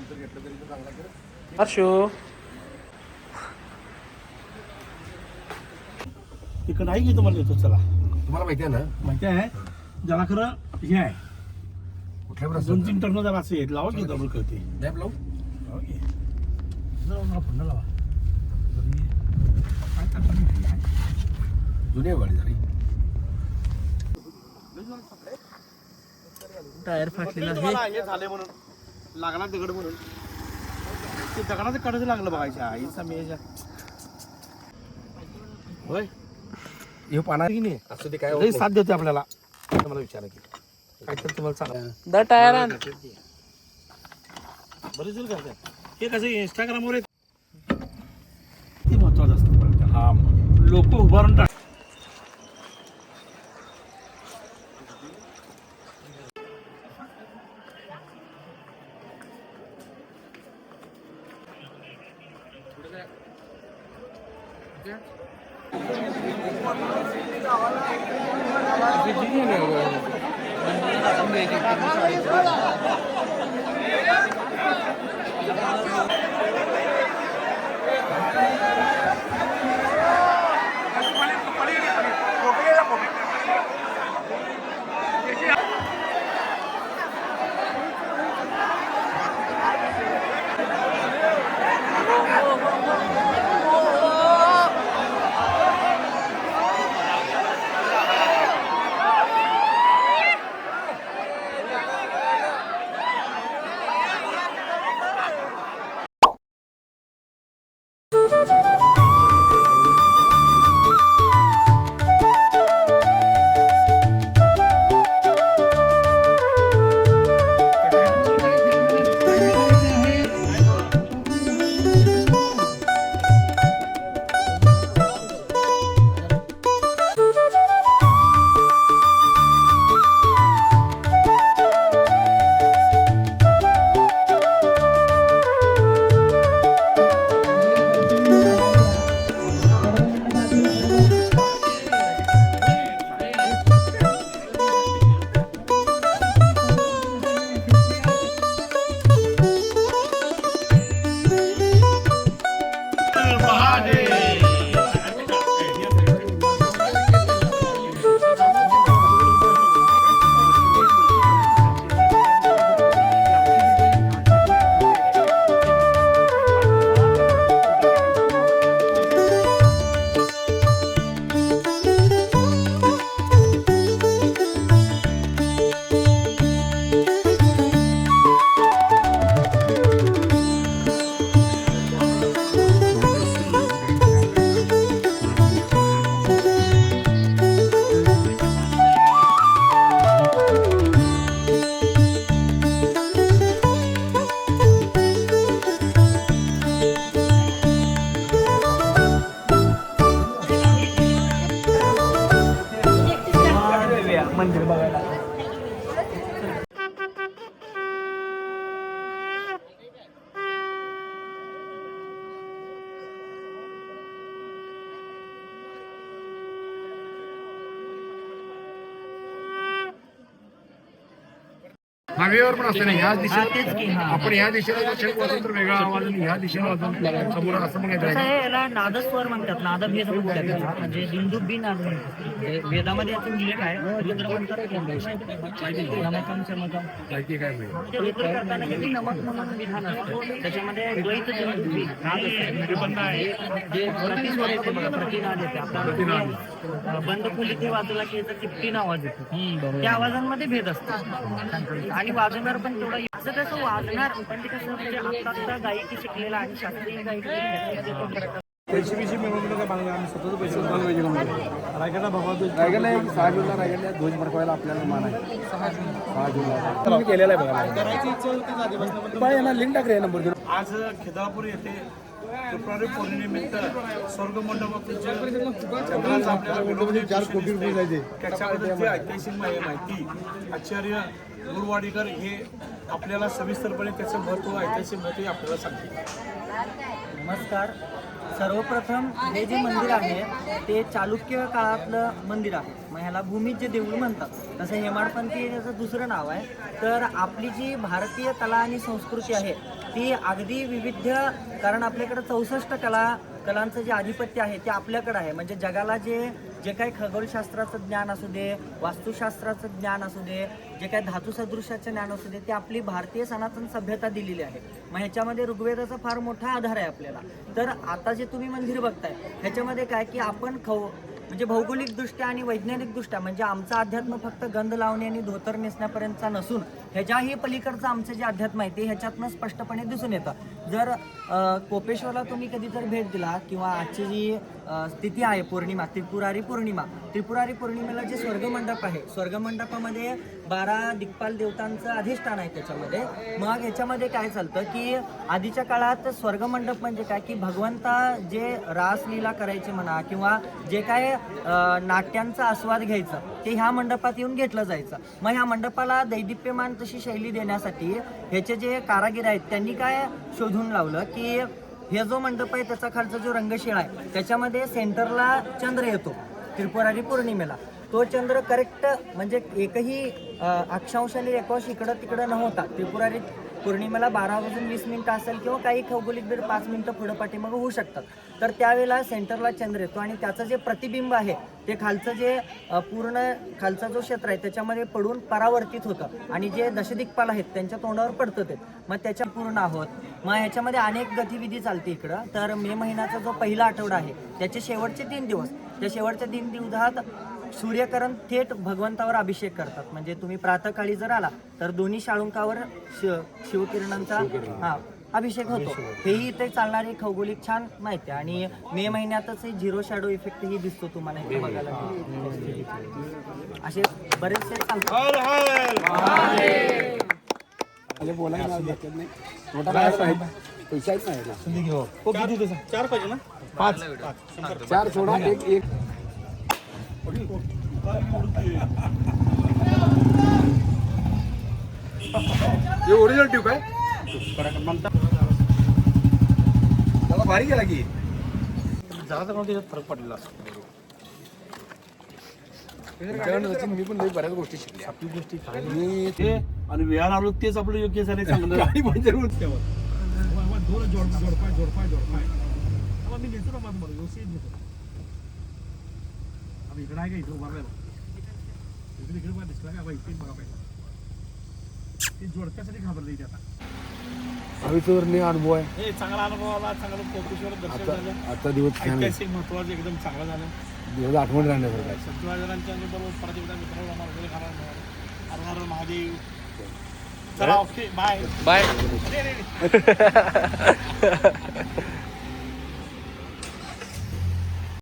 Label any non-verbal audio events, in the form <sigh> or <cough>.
नंतर घेतलं तरी तो चांगला केलं हर्षो. तिकडं आहे की तुम्हाला येतो चला. तुम्हाला माहिती आहे ना? माहिती आहे? जरा खरं हे आहे. कुठल्या दोन प्रश्न तीन टर्न जरा असे आहेत. लावा की डबल लावू? लावा की. जरा मला पुन्हा लावा. नाही. जुनी गाडी जरी टायर फाटलेला आहे. झाले म्हणून. लागला दगड म्हणून. ते दगडाचं कडच लागलं बघायच्या आईचा मेच्या होय. हे पाना की नाही? असं ते काय लई साथ देते आपल्याला. आता मला विचारा की. काय तर तुम्हाला चांगलं द टायर बरेच जण करतात हे कसं इंस्टाग्रामवर येत ते महत्वाचं असतं बरं. हा लोक उभारून टाक मंदिर हवेवर पण असते ना ह्या दिशेला आपण ह्या दिशेला दर्शन वाजवतो तर वेगळा आवाज आणि ह्या दिशेला वाजवतो समोर असं आहे याला नादस्वर म्हणतात. म्हणतात याला. म्हणजे बिंदू बी नाद म्हणतात. वेदामध्ये याचं उल्लेख आहे. माहिती काय होईल ते रुद्र करताना किती नमक म्हणून विधान असतं. त्याच्यामध्ये द्वैत जे म्हणतो, नाद असतं. जे प्रतिस्वर येते बघा प्रतिनाद येते. आपला बंद खोलीत हे वाजवला की याचा चिपटीन आवाज येतो. त्या आवाजांमध्ये भेद असतो. आणि वाजवणार पण तेवढा असं कसं वाजणार? पण ते कसं म्हणजे आता गायकी शिकलेला आणि शास्त्रीय गायकी पैसे बिशे मिळवून बांधलं? आम्ही स्वतःच पैसे बांधवायचे रायगडला बाबा रायगडला एक सहा जूनला रायगडला ध्वज फडकवायला आपल्याला मान आहे. सहा जूनला. मी केलेला आहे बघा. करायची इच्छा होती ना आधीपासून? पण बाय यांना लिंक टाकले नंबर घेऊन आज खेदापूर येथे पौर्णिमेनिमित्त स्वर्ग त्याच्याबद्दलची ऐतिहासिक माहि- माहिती आचार्य गुरुवाडीकर हे आपल्याला सविस्तरपणे त्याचं महत्त्व ऐतिहासिक महत्त्व हे आपल्याला सांगतील. नमस्कार. सर्वप्रथम हे जे मंदिर आहे ते चालुक्य काळातलं मंदिर आहे. मग ह्याला भूमिज देऊळ म्हणतात तसं हेमाडपंथी त्याचं दुसरं नाव आहे. तर आपली जी भारतीय कला आणि संस्कृती आहे ती अगदी विविध कारण आपल्याकडे चौसष्ट कला कलांचं जे आधिपत्य आहे ते आपल्याकडे आहे. म्हणजे जगाला जे जे काही खगोलशास्त्राचं ज्ञान असू दे वास्तुशास्त्राचं ज्ञान असू दे जे काही धातुसदृशाचं ज्ञान असू दे ते आपली भारतीय सनातन सभ्यता दिलेली आहे. मग ह्याच्यामध्ये ऋग्वेदाचा फार मोठा आधार आहे आपल्याला. तर आता जे तुम्ही मंदिर बघताय ह्याच्यामध्ये काय की आपण खव म्हणजे भौगोलिकदृष्ट्या आणि वैज्ञानिकदृष्ट्या म्हणजे आमचं अध्यात्म फक्त गंध लावणे आणि धोतर नेसण्यापर्यंतचा नसून ह्याच्याही पलीकडचं आमचं जे अध्यात्म आहे ते ह्याच्यातनं स्पष्टपणे दिसून येतं. जर कोपेश्वरला तुम्ही कधी जर भेट दिला किंवा आजची जी स्थिती आहे पौर्णिमा त्रिपुरारी पौर्णिमा त्रिपुरारी पौर्णिमेला जे स्वर्गमंडप आहे स्वर्गमंडपामध्ये बारा दिग्पाल देवतांचं अधिष्ठान आहे त्याच्यामध्ये. मग ह्याच्यामध्ये काय चालतं की आधीच्या काळात स्वर्गमंडप म्हणजे काय? की भगवंता जे रासलीला करायचे म्हणा किंवा जे काय नाट्यांचा आस्वाद घ्यायचा ते ह्या मंडपात येऊन घेतलं जायचं. मग ह्या मंडपाला दैदिप्यमान तशी शैली देण्यासाठी ह्याचे जे कारागीर आहेत त्यांनी काय शोधून लावलं की हे जो मंडप आहे त्याचा खालचा जो रंगशिळा आहे त्याच्यामध्ये सेंटरला चंद्र येतो त्रिपुरारी पौर्णिमेला. तो चंद्र करेक्ट म्हणजे एकही अक्षांशाने रेकॉश इकडं तिकडं नव्हता त्रिपुरारी पौर्णिमेला बारा वाजून वीस मिनिटं असेल किंवा काही खौगोलिक वेळ पाच मिनिटं पुढं पाठीमागं होऊ शकतात तर त्यावेळेला सेंटरला चंद्र येतो आणि त्याचं जे प्रतिबिंब आहे ते खालचं जे पूर्ण खालचा जो क्षेत्र आहे त्याच्यामध्ये पडून परावर्तित होतं. आणि जे दशदिक्पाल आहेत त्यांच्या तोंडावर पडतं ते. मग त्याच्या पूर्ण आहोत. मग ह्याच्यामध्ये अनेक गतिविधी चालते इकडं. तर मे महिन्याचा जो पहिला आठवडा आहे त्याचे शेवटचे तीन दिवस. त्या शेवटच्या तीन दिवसात सूर्यकरण थेट भगवंतावर अभिषेक करतात. म्हणजे तुम्ही प्रातःकाळी जर आला तर दोन्ही शाळुंकावर शिव शिवकिरणांचा हा अभिषेक होतो. हेही इथे चालणारी खौगोलिक छान माहिती आहे. आणि मे महिन्यातच हे झिरो शॅडो इफेक्ट ही दिसतो तुम्हाला इथे बघायला. असे बरेचसे चालतात. बोलायला नाही. मोठा काय साहेब पैशाच नाही ना. चार पाहिजे ना? पाच. चार सोडा एक एक. हे ओरिजिनल ट्यूब आहे त्याला भारी गेला की जरा तर त्याच्यात फरक पडलेला असतो. मी पण बऱ्याच गोष्टी शिकल्या. आपली गोष्टी मी ते आणि वेळाला आलो तेच आपलं योग्य झालं <laughs> चांगलं. म्हणजे जोडपाय जोडपाय जोडपाय मी नेतो ना माझं मला व्यवस्थित आता इकडे आहे का इथं उभारलाय बघ. इकडे इकडे दिसला का इथे बघा पाहिजे ते जोडप्यासाठी घाबरले इथे आता हवेचवरने अनुभव आहे. हे चांगला अनुभव आला चांगलं कोपेश्वर दर्शन आता झालं. आजचा दिवस ऐतिहासिक महत्वाचं एकदम चांगलं झालं. दिवस आठवण राहण्यासारखं आहे. सत्यवाजरांच्या आणि बरोबर परत एकदा मित्राला मार्गदर्शन करायला हर हर महादेव. चला ओके बाय. बाय. <laughs>